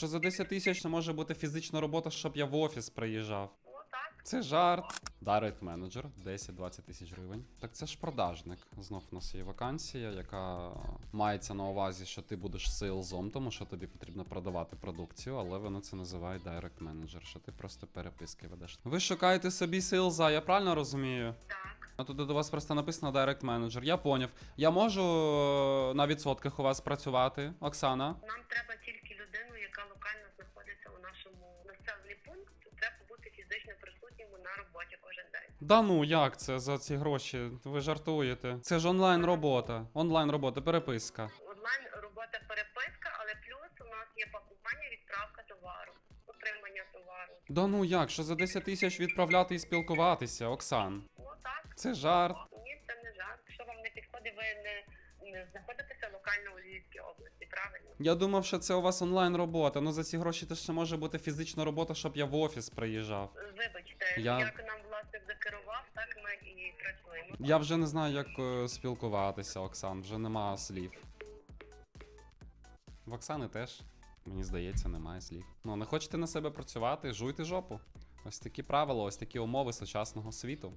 Що за 10 тисяч не може бути фізична робота, щоб я в офіс приїжджав. Ну. Це жарт. Direct менеджер 10-20 тисяч гривень. Так це ж продажник. Знов у нас є вакансія, яка мається на увазі, що ти будеш сейлзом, тому що тобі потрібно продавати продукцію, але вони це називають Direct менеджер, що ти просто переписки ведеш. Ви шукаєте собі сейлза, я правильно розумію? Так. А тут до вас просто написано Direct менеджер. Я поняв. Я можу е, на відсотках у вас працювати, Оксана. Нам треба нашому населенні пункт. Треба бути фізично присутнім на роботі кожен день. Да ну як це за ці гроші? Ви жартуєте? Це ж онлайн робота. Онлайн робота, переписка. Онлайн робота переписка, але плюс у нас є пакування, відправка товару, отримання товару. Да ну як, що за 10 тисяч відправляти і спілкуватися, Оксан? Ну так. Це жарт. Ні, це не жарт. Якщо вам не підходить, ви не, не знаходитеся локально у Львівській області, правильно? Я думав, що це у вас онлайн робота. Ну за ці гроші теж ще може бути фізична робота, щоб я в офіс приїжджав. Вибачте, Я- як нам власник закерував, так ми і працюємо. Я вже не знаю, як е, спілкуватися, Оксан, вже нема слів. В Оксани теж, мені здається, немає слів. Ну, не хочете на себе працювати, жуйте жопу. Ось такі правила, ось такі умови сучасного світу.